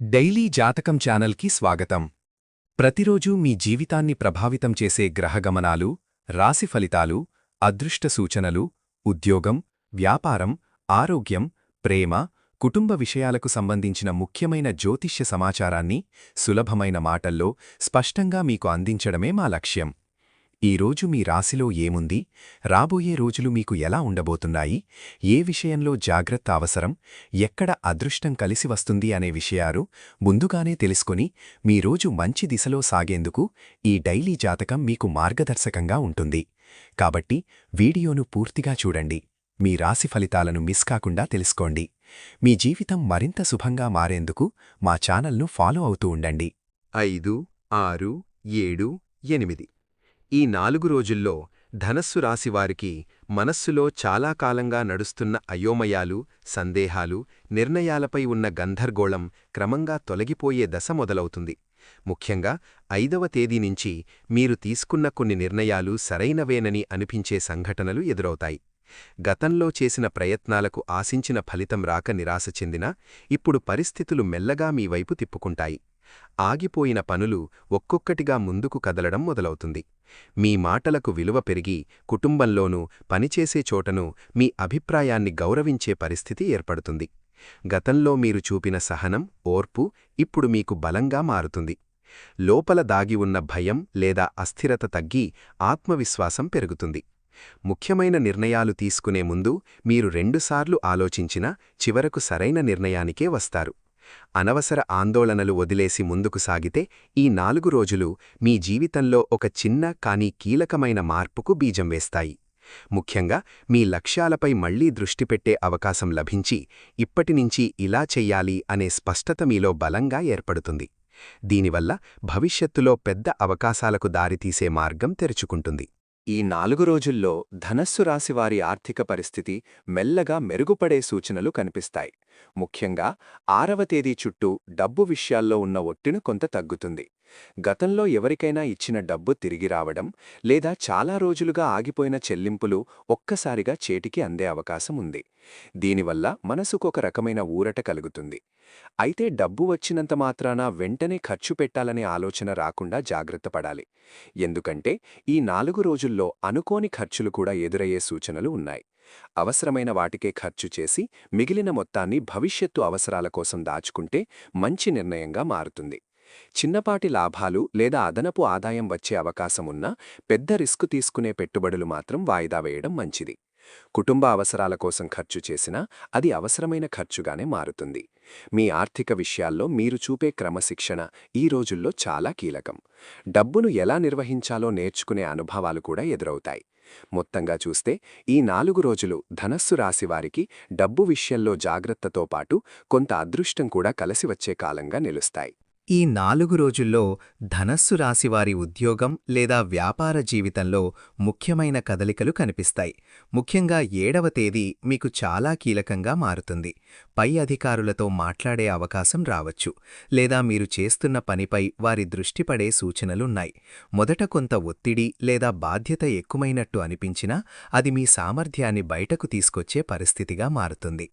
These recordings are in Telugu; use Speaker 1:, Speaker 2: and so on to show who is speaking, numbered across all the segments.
Speaker 1: డైలీ జాతకం ఛానల్కి స్వాగతం. ప్రతిరోజూ మీ జీవితాన్ని ప్రభావితం చేసే గ్రహగమనాలు రాశి ఫలితాలు అదృష్ట సూచనలు ఉద్యోగం వ్యాపారం ఆరోగ్యం ప్రేమ కుటుంబ విషయాలకు సంబంధించిన ముఖ్యమైన జ్యోతిష్య సమాచారాన్ని సులభమైన మాటల్లో స్పష్టంగా మీకు అందించడమే మా లక్ష్యం. ఈ రోజు మీ రాశిలో ఏముంది? రాబోయే రోజులు మీకు ఎలా ఉండబోతున్నాయి? ఏ విషయంలో జాగ్రత్త అవసరం? ఎక్కడ అదృష్టం కలిసి వస్తుంది అనే విషయాలు ముందుగానే తెలుసుకొని మీ రోజు మంచి దిశలో సాగేందుకు ఈ డైలీ జాతకం మీకు మార్గదర్శకంగా ఉంటుంది. కాబట్టి వీడియోను పూర్తిగా చూడండి. మీ రాశి ఫలితాలను మిస్ కాకుండా తెలుసుకోండి. మీ జీవితం మరింత శుభంగా మారేందుకు మా ఛానల్ను ఫాలో అవుతూ ఉండండి.
Speaker 2: ఐదు ఆరు ఏడు ఎనిమిది. ఈ నాలుగు రోజుల్లో ధనస్సు రాశివారికి మనస్సులో చాలా కాలంగా నడుస్తున్న అయోమయాలు సందేహాలు నిర్ణయాలపై ఉన్న గంధర్గోళం క్రమంగా తొలగిపోయే దశ మొదలవుతుంది. ముఖ్యంగా ఐదవ తేదీ నుంచి మీరు తీసుకున్న కొన్ని నిర్ణయాలు సరైనవేనని అనిపించే సంఘటనలు ఎదురవుతాయి. గతంలో చేసిన ప్రయత్నాలకు ఆశించిన ఫలితం రాక నిరాశ చెందినా ఇప్పుడు పరిస్థితులు మెల్లగా మీ వైపు తిప్పుకుంటాయి. ఆగిపోయిన పనులు ఒక్కొక్కటిగా ముందుకు కదలడం మొదలవుతుంది. మీ మాటలకు విలువ పెరిగి కుటుంబంలోనూ పనిచేసే చోటను మీ అభిప్రాయాన్ని గౌరవించే పరిస్థితి ఏర్పడుతుంది. గతంలో మీరు చూపిన సహనం ఓర్పు ఇప్పుడు మీకు బలంగా మారుతుంది. లోపల దాగి ఉన్న భయం లేదా అస్థిరత తగ్గి ఆత్మవిశ్వాసం పెరుగుతుంది. ముఖ్యమైన నిర్ణయాలు తీసుకునే ముందు మీరు రెండుసార్లు ఆలోచించినా చివరకు సరైన నిర్ణయానికే వస్తారు. అనవసర ఆందోళనలు వదిలేసి ముందుకు సాగితే ఈ నాలుగు రోజులు మీ జీవితంలో ఒక చిన్న కానీ కీలకమైన మార్పుకు బీజం వేస్తాయి. ముఖ్యంగా మీ లక్ష్యాలపై మళ్ళీ దృష్టి పెట్టే అవకాశం లభించి ఇప్పటినుంచి ఇలా చెయ్యాలి అనే స్పష్టత మీలో బలంగా ఏర్పడుతుంది. దీనివల్ల భవిష్యత్తులో పెద్ద అవకాశాలకు దారితీసే మార్గం తెరుచుకుంటుంది.
Speaker 3: ఈ నాలుగు రోజుల్లో ధనస్సు రాశివారి ఆర్థిక పరిస్థితి మెల్లగా మెరుగుపడే సూచనలు కనిపిస్తాయి. ముఖ్యంగా ఆరవ తేదీ చుట్టూ డబ్బు విషయాల్లో ఉన్న ఒట్టిను కొంత తగ్గుతుంది. గతంలో ఎవరికైనా ఇచ్చిన డబ్బు తిరిగి రావడం లేదా చాలా రోజులుగా ఆగిపోయిన చెల్లింపులు ఒక్కసారిగా చేటికి అందే అవకాశం ఉంది. దీనివల్ల మనసుకొక రకమైన ఊరట కలుగుతుంది. అయితే డబ్బు వచ్చినంత మాత్రాన వెంటనే ఖర్చు పెట్టాలనే ఆలోచన రాకుండా జాగ్రత్త పడాలి. ఎందుకంటే ఈ నాలుగు రోజుల్లో అనుకోని ఖర్చులు కూడా ఎదురయ్యే సూచనలు ఉన్నాయి. అవసరమైన వాటికే ఖర్చు చేసి మిగిలిన మొత్తాన్ని భవిష్యత్తు అవసరాల కోసం దాచుకుంటే మంచి నిర్ణయంగా మారుతుంది. చిన్నపాటి లాభాలు లేదా అదనపు ఆదాయం వచ్చే అవకాశమున్నా పెద్ద రిస్క్ తీసుకునే పెట్టుబడులు మాత్రం వాయిదా వేయడం మంచిది. కుటుంబ అవసరాల కోసం ఖర్చు చేసినా అది అవసరమైన ఖర్చుగానే మారుతుంది. మీ ఆర్థిక విషయాల్లో మీరు చూపే క్రమశిక్షణ ఈ రోజుల్లో చాలా కీలకం. డబ్బును ఎలా నిర్వహించాలో నేర్చుకునే అనుభవాలు కూడా ఎదురవుతాయి. మొత్తంగా చూస్తే ఈ నాలుగు రోజులు ధనస్సు రాశివారికి డబ్బు విషయంలో జాగ్రత్తతో పాటు కొంత అదృష్టం కూడా కలిసి వచ్చే కాలంగా నిలుస్తాయి.
Speaker 1: ఈ నాలుగు రోజుల్లో ధనస్సు రాశివారి ఉద్యోగం లేదా వ్యాపార జీవితంలో ముఖ్యమైన కదలికలు కనిపిస్తాయి. ముఖ్యంగా ఏడవ తేదీ మీకు చాలా కీలకంగా మారుతుంది. పై అధికారులతో మాట్లాడే అవకాశం రావచ్చు. లేదా మీరు చేస్తున్న పనిపై వారి దృష్టి పడే సూచనలున్నాయి. మొదట కొంత ఒత్తిడి లేదా బాధ్యత ఎక్కువైనట్టు అనిపించినా అది మీ సామర్థ్యాన్ని బయటకు తీసుకొచ్చే పరిస్థితిగా మారుతుంది.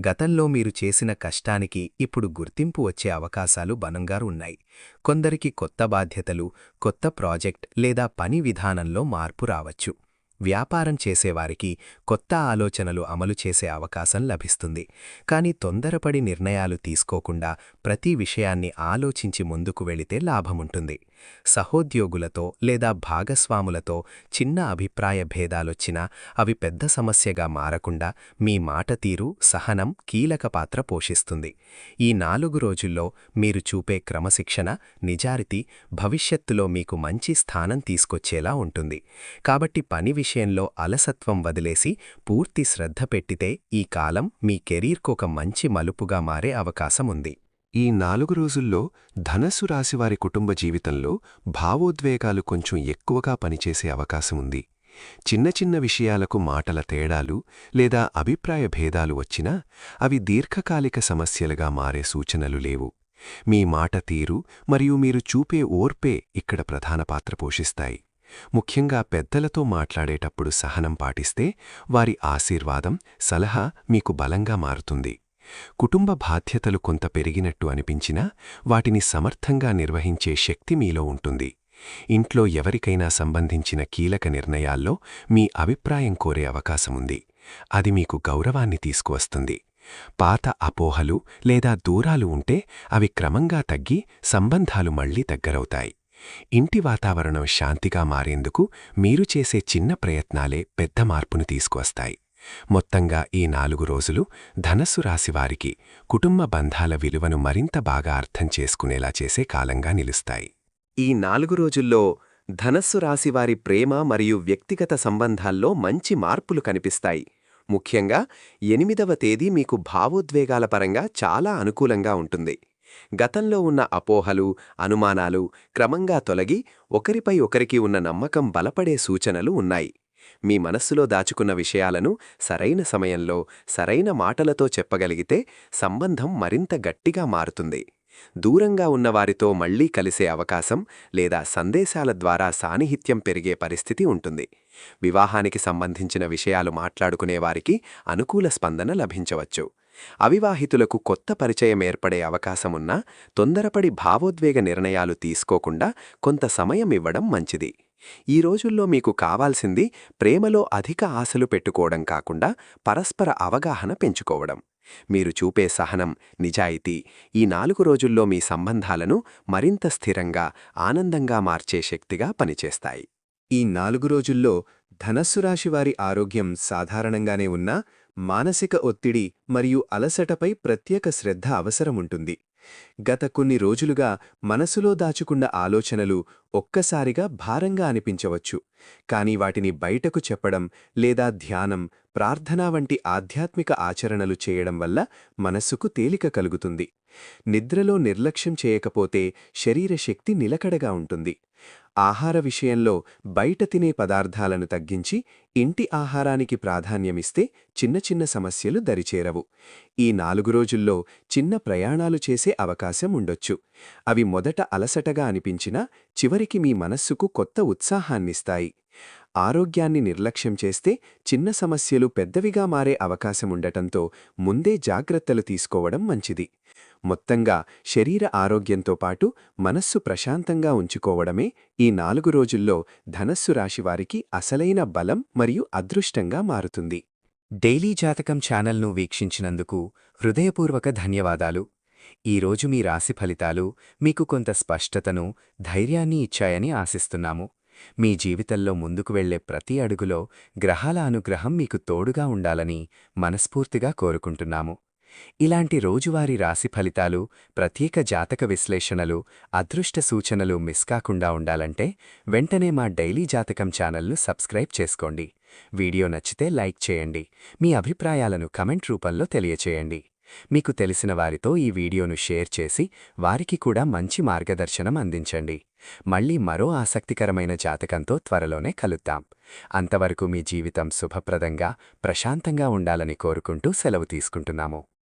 Speaker 1: గతంలో మీరు చేసిన కష్టానికి ఇప్పుడు గుర్తింపు వచ్చే అవకాశాలు బలంగా ఉన్నాయి కొందరికి కొత్త బాధ్యతలు కొత్త ప్రాజెక్ట్ లేదా పని విధానంలో మార్పు రావచ్చు. వ్యాపారం చేసేవారికి కొత్త ఆలోచనలు అమలు చేసే అవకాశం లభిస్తుంది. కానీ తొందరపడి నిర్ణయాలు తీసుకోకుండా ప్రతి విషయాన్ని ఆలోచించి ముందుకు వెళితే లాభముంటుంది. సహోద్యోగులతో లేదా భాగస్వాములతో చిన్న అభిప్రాయ భేదాలొచ్చినా అవి పెద్ద సమస్యగా మారకుండా మీ మాట తీరు సహనం కీలక పాత్ర పోషిస్తుంది. ఈ నాలుగు రోజుల్లో మీరు చూపే క్రమశిక్షణ నిజారితీ భవిష్యత్తులో మీకు మంచి స్థానం తీసుకొచ్చేలా ఉంటుంది. కాబట్టి పని విషయంలో అలసత్వం వదిలేసి పూర్తి శ్రద్ధ పెట్టితే ఈ కాలం మీ కెరీర్కొక మంచి మలుపుగా మారే అవకాశం ఉంది
Speaker 2: ఈ నాలుగు రోజుల్లో ధనస్సు రాశివారి కుటుంబ జీవితంలో భావోద్వేగాలు కొంచెం ఎక్కువగా పనిచేసే అవకాశముంది చిన్న చిన్న విషయాలకు మాటల తేడాలు లేదా అభిప్రాయ భేదాలు వచ్చినా అవి దీర్ఘకాలిక సమస్యలుగా మారే సూచనలు లేవు. మీ మాట తీరు మరియు మీరు చూపే ఓర్పే ఇక్కడ ప్రధాన పాత్ర పోషిస్తాయి. ముఖ్యంగా పెద్దలతో మాట్లాడేటప్పుడు సహనం పాటిస్తే వారి ఆశీర్వాదం సలహా మీకు బలంగా మారుతుంది. కుటుంబ బాధ్యతలు కొంత పెరిగినట్టు అనిపించినా వాటిని సమర్థంగా నిర్వహించే శక్తి మీలో ఉంటుంది. ఇంట్లో ఎవరికైనా సంబంధించిన కీలక నిర్ణయాల్లో మీ అభిప్రాయం కోరే అవకాశముంది. అది మీకు గౌరవాన్ని తీసుకువస్తుంది. పాత అపోహలు లేదా దూరాలు ఉంటే అవి క్రమంగా తగ్గి సంబంధాలు మళ్ళీ దగ్గరవుతాయి. ఇంటి వాతావరణం శాంతిగా మారేందుకు మీరు చేసే చిన్న ప్రయత్నాలే పెద్ద మార్పును తీసుకువస్తాయి. మొత్తంగా ఈ నాలుగు రోజులు ధనస్సు రాశివారికి కుటుంబ బంధాల విలువను మరింత బాగా అర్థం చేసుకునేలా చేసే కాలంగా నిలుస్తాయి.
Speaker 3: ఈ నాలుగు రోజుల్లో ధనస్సు రాశివారి ప్రేమ మరియు వ్యక్తిగత సంబంధాల్లో మంచి మార్పులు కనిపిస్తాయి. ముఖ్యంగా ఎనిమిదవ తేదీ మీకు భావోద్వేగాల పరంగా చాలా అనుకూలంగా ఉంటుంది. గతంలో ఉన్న అపోహలు అనుమానాలు క్రమంగా తొలగి ఒకరిపై ఒకరికి ఉన్న నమ్మకం బలపడే సూచనలు ఉన్నాయి. మీ మనస్సులో దాచుకున్న విషయాలను సరైన సమయంలో సరైన మాటలతో చెప్పగలిగితే సంబంధం మరింత గట్టిగా మారుతుంది. దూరంగా ఉన్నవారితో మళ్ళీ కలిసే అవకాశం లేదా సందేశాల ద్వారా సాన్నిహిత్యం పెరిగే పరిస్థితి ఉంటుంది. వివాహానికి సంబంధించిన విషయాలు మాట్లాడుకునేవారికి అనుకూల స్పందన లభించవచ్చు. అవివాహితులకు కొత్త పరిచయం ఏర్పడే అవకాశమున్నా తొందరపడి భావోద్వేగ నిర్ణయాలు తీసుకోకుండా కొంత సమయం ఇవ్వడం మంచిది. ఈ రోజుల్లో మీకు కావాల్సింది ప్రేమలో అధిక ఆశలు పెట్టుకోవడం కాకుండా పరస్పర అవగాహన పెంచుకోవడం. మీరు చూపే సహనం నిజాయితీ ఈ నాలుగు రోజుల్లో మీ సంబంధాలను మరింత స్థిరంగా ఆనందంగా మార్చే శక్తిగా పనిచేస్తాయి.
Speaker 1: ఈ నాలుగు రోజుల్లో ధనస్సు రాశివారి ఆరోగ్యం సాధారణంగానే ఉన్నా మానసిక ఒత్తిడి మరియు అలసటపై ప్రత్యేక శ్రద్ధ అవసరముంటుంది. గత కొన్ని రోజులుగా మనసులో దాచుకున్న ఆలోచనలు ఒక్కసారిగా భారంగా అనిపించవచ్చు. కాని వాటిని బయటకు చెప్పడం లేదా ధ్యానం ప్రార్థన వంటి ఆధ్యాత్మిక ఆచరణలు చేయడం వల్ల మనస్సుకు తేలిక కలుగుతుంది. నిద్రలో నిర్లక్ష్యం చేయకపోతే శరీరశక్తి నిలకడగా ఉంటుంది. ఆహార విషయంలో బయట తినే పదార్థాలను తగ్గించి ఇంటి ఆహారానికి ప్రాధాన్యమిస్తే చిన్న చిన్న సమస్యలు దరిచేరవు. ఈ నాలుగు రోజుల్లో చిన్న ప్రయాణాలు చేసే అవకాశం ఉండొచ్చు. అవి మొదట అలసటగా అనిపించినా చివరికి మీ మనస్సుకు కొత్త ఉత్సాహాన్నిస్తాయి. ఆరోగ్యాన్ని నిర్లక్ష్యం చేస్తే చిన్న సమస్యలు పెద్దవిగా మారే అవకాశముండటంతో ముందే జాగ్రత్తలు తీసుకోవడం మంచిది. మొత్తంగా శరీర ఆరోగ్యంతో పాటు మనస్సు ప్రశాంతంగా ఉంచుకోవడమే ఈ నాలుగు రోజుల్లో ధనస్సు రాశివారికి అసలైన బలం మరియు అదృష్టంగా మారుతుంది. డైలీ జాతకం ఛానల్ను వీక్షించినందుకు హృదయపూర్వక ధన్యవాదాలు. ఈరోజు మీ రాశి ఫలితాలు మీకు కొంత స్పష్టతను ధైర్యాన్ని ఇచ్చాయని ఆశిస్తున్నాము. మీ జీవితంలో ముందుకు వెళ్ళే ప్రతి అడుగులో గ్రహాల అనుగ్రహం మీకు తోడుగా ఉండాలని మనస్ఫూర్తిగా కోరుకుంటున్నాము. ఇలాంటి రోజువారీ రాశి ఫలితాలు ప్రత్యేక జాతక విశ్లేషణలు అదృష్ట సూచనలు మిస్ కాకుండా ఉండాలంటే వెంటనే మా డైలీ జాతకం ఛానల్ను సబ్స్క్రైబ్ చేసుకోండి. వీడియో నచ్చితే లైక్ చేయండి. మీ అభిప్రాయాలను కమెంట్ రూపంలో తెలియచేయండి. మీకు తెలిసిన వారితో ఈ వీడియోను షేర్ చేసి వారికి కూడా మంచి మార్గదర్శనం అందించండి. మళ్ళీ మరో ఆసక్తికరమైన జాతకంతో త్వరలోనే కలుద్దాం. అంతవరకు మీ జీవితం శుభప్రదంగా ప్రశాంతంగా ఉండాలని కోరుకుంటూ సెలవు తీసుకుంటున్నాము.